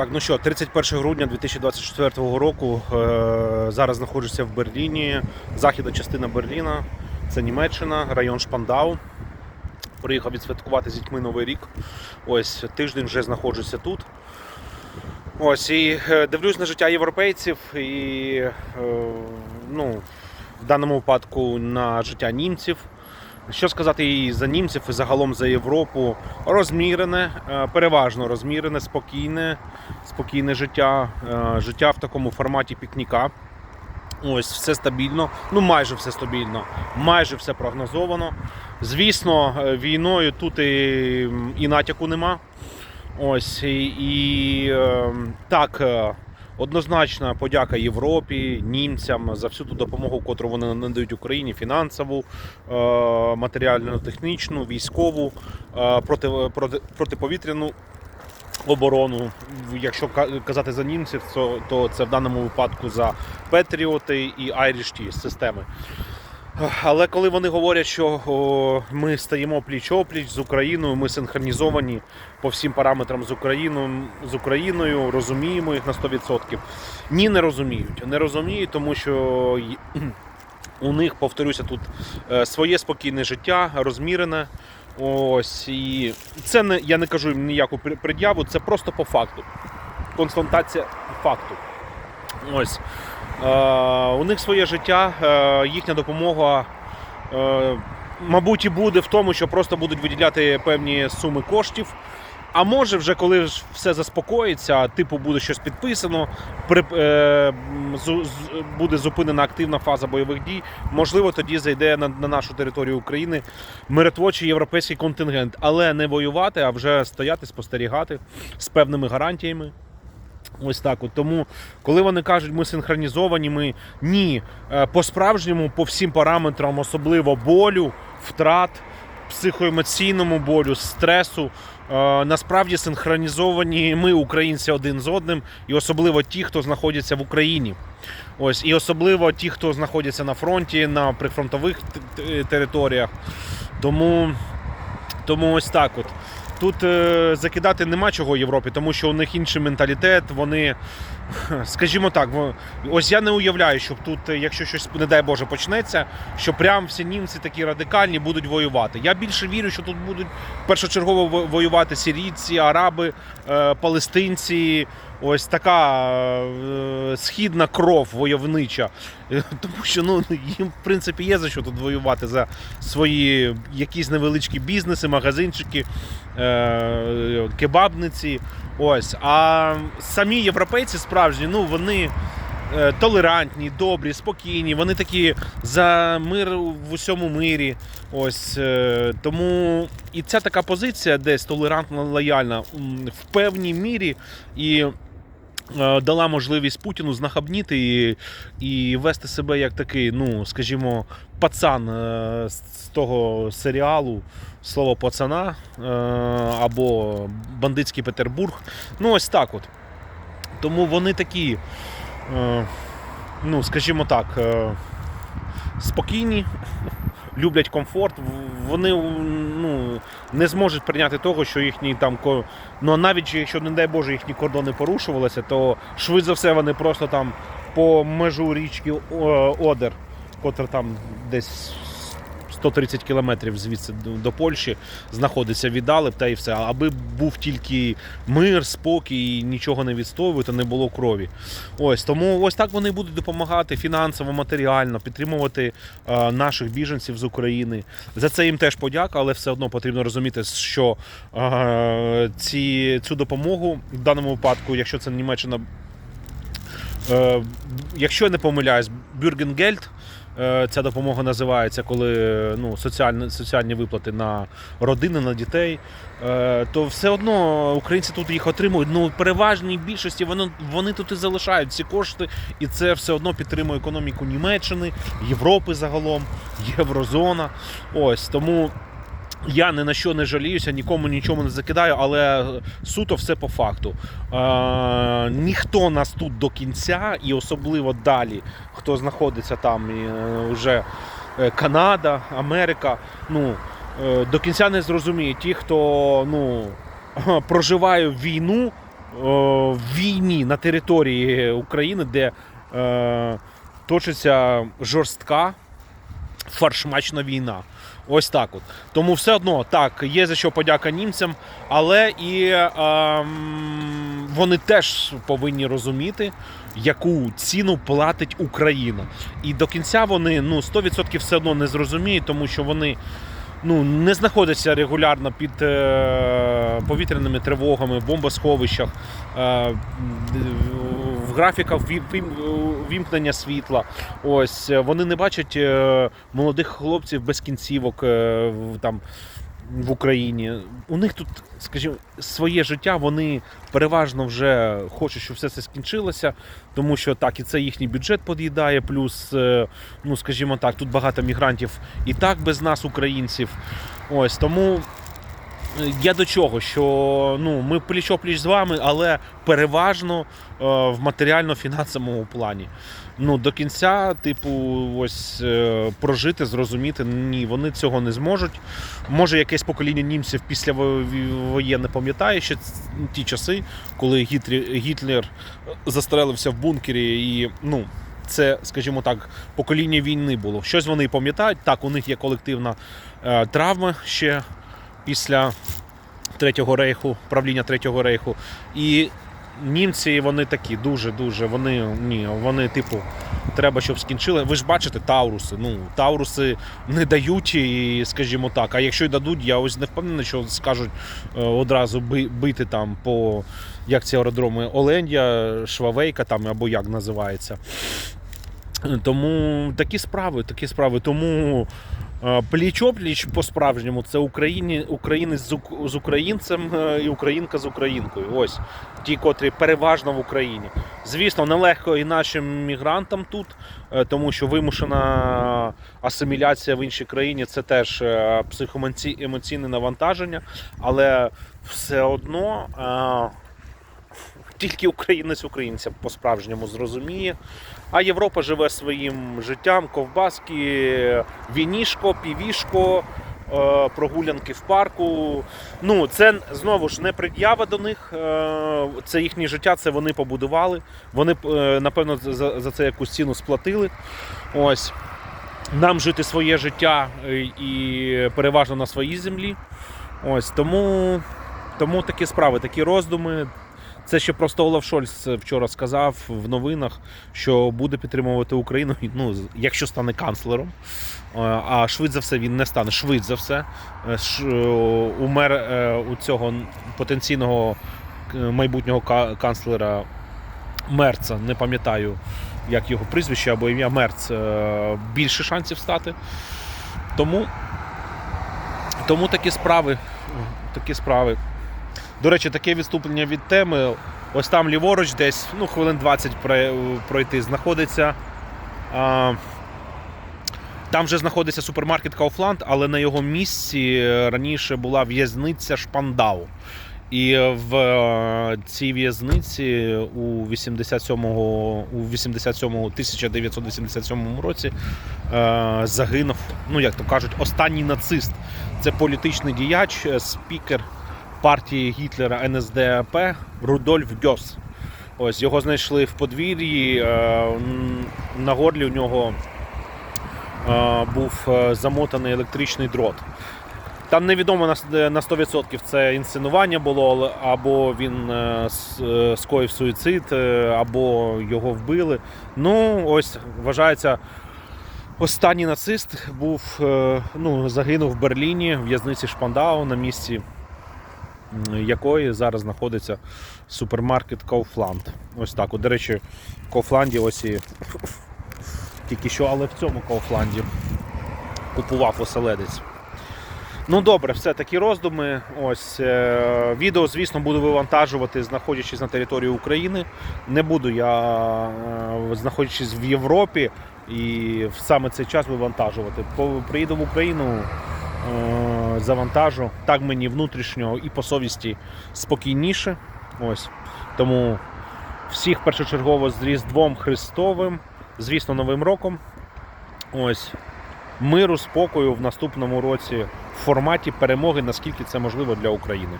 Так, ну що, 31 грудня 2024 року. Е, зараз знаходжуся в Берліні, західна частина Берліна. Це Німеччина, район Шпандау. Приїхав відсвяткувати з дітьми Новий рік. Ось тиждень вже знаходжуся тут. Ось і е, дивлюсь на життя європейців і е, ну, в даному випадку на життя німців. Що сказати і за німців, і загалом за Європу. Розмірене, е, переважно розмірене, спокійне, спокійне життя, е, життя в такому форматі пікніка. Ось все стабільно, ну майже все стабільно, майже все прогнозовано. Звісно, е, війною тут і, і натяку нема. Ось і, і е, так, однозначна подяка Європі, німцям за всю ту допомогу, котру вони надають Україні, фінансову, е, матеріально-технічну, військову, е, проти, проти, протиповітряну оборону. Якщо казати за німців, то, то це в даному випадку за Петріоти і Irish системи. Але коли вони говорять, що о, ми стаємо пліч-опліч з Україною, ми синхронізовані по всім параметрам з Україною, з Україною, розуміємо їх на 100%. Ні, не розуміють. Не розуміють, тому що у них, повторюся, тут е, своє спокійне життя, розмірене. Ось і це не я не кажу їм ніяку пред'яву, це просто по факту. Констатація факту. Ось. Е, у них своє життя, е, їхня допомога, е, мабуть, і буде в тому, що просто будуть виділяти певні суми коштів. А може, вже коли все заспокоїться, типу буде щось підписано, при, буде зупинена активна фаза бойових дій. Можливо, тоді зайде на нашу територію України миротворчий європейський контингент, але не воювати, а вже стояти, спостерігати з певними гарантіями. Ось так. От. Тому, коли вони кажуть, ми синхронізовані, ми ні. Е, По-справжньому, по всім параметрам, особливо болю, втрат, психоемоційному болю, стресу. е, Насправді синхронізовані ми, українці, один з одним, і особливо ті, хто знаходяться в Україні. Ось, і особливо ті, хто знаходяться на фронті, на прифронтових територіях. Тому, тому ось так от. Тут е, закидати нема чого Європі, тому що у них інший менталітет. Вони, скажімо так, ось я не уявляю, щоб тут, е, якщо щось, не дай Боже, почнеться, що прям всі німці такі радикальні будуть воювати. Я більше вірю, що тут будуть першочергово воювати сирійці, араби, е, палестинці. Ось така е, східна кров войовнича. Тому що ну, їм, в принципі, є за що тут воювати за свої якісь невеличкі бізнеси, магазинчики, е, кебабниці. Ось. А самі європейці справжні, ну вони. е, Толерантні, добрі, спокійні, вони такі за мир в усьому мирі. Ось тому і ця така позиція, десь толерантна, лояльна, в певній мірі і дала можливість Путіну знахабніти і, і вести себе як такий, ну скажімо, пацан е, з того серіалу слово пацана е, або бандитський Петербург. Ну, ось так от. Тому вони такі, е, ну, скажімо так, е, спокійні, люблять комфорт. Вони не зможуть прийняти того, що їхні там Ну навіть якщо, не дай Боже, їхні кордони порушувалися, то швидше за все вони просто там по межу річки Одер, котра там десь 130 кілометрів звідси до- Польщі знаходиться, віддали б та і все. Аби був тільки мир, спокій, і нічого не відстоювати, не було крові. Ось тому ось так вони будуть допомагати фінансово, матеріально, підтримувати е, наших біженців з України. За це їм теж подяка, але все одно потрібно розуміти, що е, ці, цю допомогу в даному випадку, якщо це Німеччина, е, якщо я не помиляюсь, Бюргенгельд. Е, Ця допомога називається, коли ну, соціальні, соціальні виплати на родини, на дітей. Е, То все одно українці тут їх отримують. Ну, переважній більшості вони, вони тут і залишають ці кошти, і це все одно підтримує економіку Німеччини, Європи загалом, Єврозона. Ось тому я ні на що не жаліюся, нікому нічого не закидаю, але суто все по факту. Е, ніхто нас тут до кінця, і особливо далі, хто знаходиться там і, е, вже е, Канада, Америка. Ну, е, до кінця не зрозуміє ті, хто ну, проживає війну о, війні на території України, де е, точиться жорстка фаршмачна війна. Ось так от. Тому все одно так, є за що подяка німцям, але і ем, вони теж повинні розуміти, яку ціну платить Україна. І до кінця вони ну, 100% все одно не зрозуміють, тому що вони ну, не знаходяться регулярно під е, повітряними тривогами, в бомбосховищах, е, в графіках ві- вімкнення світла. Ось е, вони не бачать е, молодих хлопців без кінцівок е, там. В Україні у них тут, скажімо, своє життя. Вони переважно вже хочуть, щоб все це скінчилося, тому що так і це їхній бюджет під'їдає. Плюс, ну скажімо так, тут багато мігрантів і так без нас, українців. Ось тому я до чого, що ну ми пліч пліч з вами, але переважно е, в матеріально-фінансовому плані. Ну до кінця, типу, ось е, прожити, зрозуміти. Ні, вони цього не зможуть. Може, якесь покоління німців після воєнне пам'ятає ще ті часи, коли Гітлер застрелився в бункері, і ну. Це, скажімо так, покоління війни було. Щось вони пам'ятають. Так, у них є колективна е, травма ще після Третього рейху, правління Третього рейху. І німці вони такі дуже-дуже. Вони ні, вони, типу, треба, щоб скінчили. Ви ж бачите, Тауруси. Ну, Тауруси не дають, і, скажімо так. А якщо й дадуть, я ось не впевнений, що скажуть е, одразу би- бити там по як ці аеродроми Олендя, Швавейка там або як називається. Тому такі справи, такі справи. Тому е, пліч-опліч по-справжньому це Україні, українець з, українцем е, і українка з українкою. Ось ті, котрі переважно в Україні. Звісно, нелегко і нашим мігрантам тут, е, тому що вимушена асиміляція в іншій країні це теж психоемоційне навантаження, але все одно. Тільки українець українця по-справжньому зрозуміє. А Європа живе своїм життям, ковбаски, вінішко, півішко, е, прогулянки в парку. Ну, це знову ж не пред'ява до них. е, Це їхнє життя, це вони побудували. Вони, е, напевно, за, це якусь ціну сплатили. Ось. Нам жити своє життя і переважно на своїй землі. Ось тому, тому такі справи, такі роздуми. Це ще просто Олаф Шольц вчора сказав в новинах, що буде підтримувати Україну, ну, якщо стане канцлером. Е, А швидше за все він не стане. Швидше за все. Е, е, У мер у цього потенційного майбутнього канцлера Мерца, не пам'ятаю, як його прізвище або ім'я Мерц, більше шансів стати. Тому, тому такі справи. Такі справи. До речі, таке відступлення від теми. Ось там ліворуч, десь ну, хвилин 20 пройти, знаходиться. А, там вже знаходиться супермаркет Kaufland, але на його місці раніше була в'язниця Шпандау. І в е, цій в'язниці у 87-го, у 87-го 1987 році е, загинув, ну як то кажуть, останній нацист. Це політичний діяч, е, спікер партії Гітлера НСДАП Рудольф Гьос. Ось його знайшли в подвір'ї. е, На горлі у нього е, був е, замотаний електричний дрот. Там невідомо на 100% це інсценування було, або він скоїв суїцид, або його вбили. Ну, ось вважається, останній нацист був, ну, загинув в Берліні в в'язниці Шпандау на місці якої зараз знаходиться супермаркет Kaufland. Ось так. От, до речі, в Kaufland ось і тільки що, але в цьому Kaufland купував оселедець. Ну добре, все такі роздуми. Ось е, відео, звісно, буду вивантажувати, знаходячись на території України. Не буду я, е, знаходячись в Європі, і в саме цей час вивантажувати. Приїду в Україну, е, завантажу. Так мені внутрішньо і по совісті спокійніше. Ось. Тому всіх першочергово з Різдвом Христовим, звісно, Новим роком. Ось миру, спокою в наступному році в форматі перемоги, наскільки це можливо для України.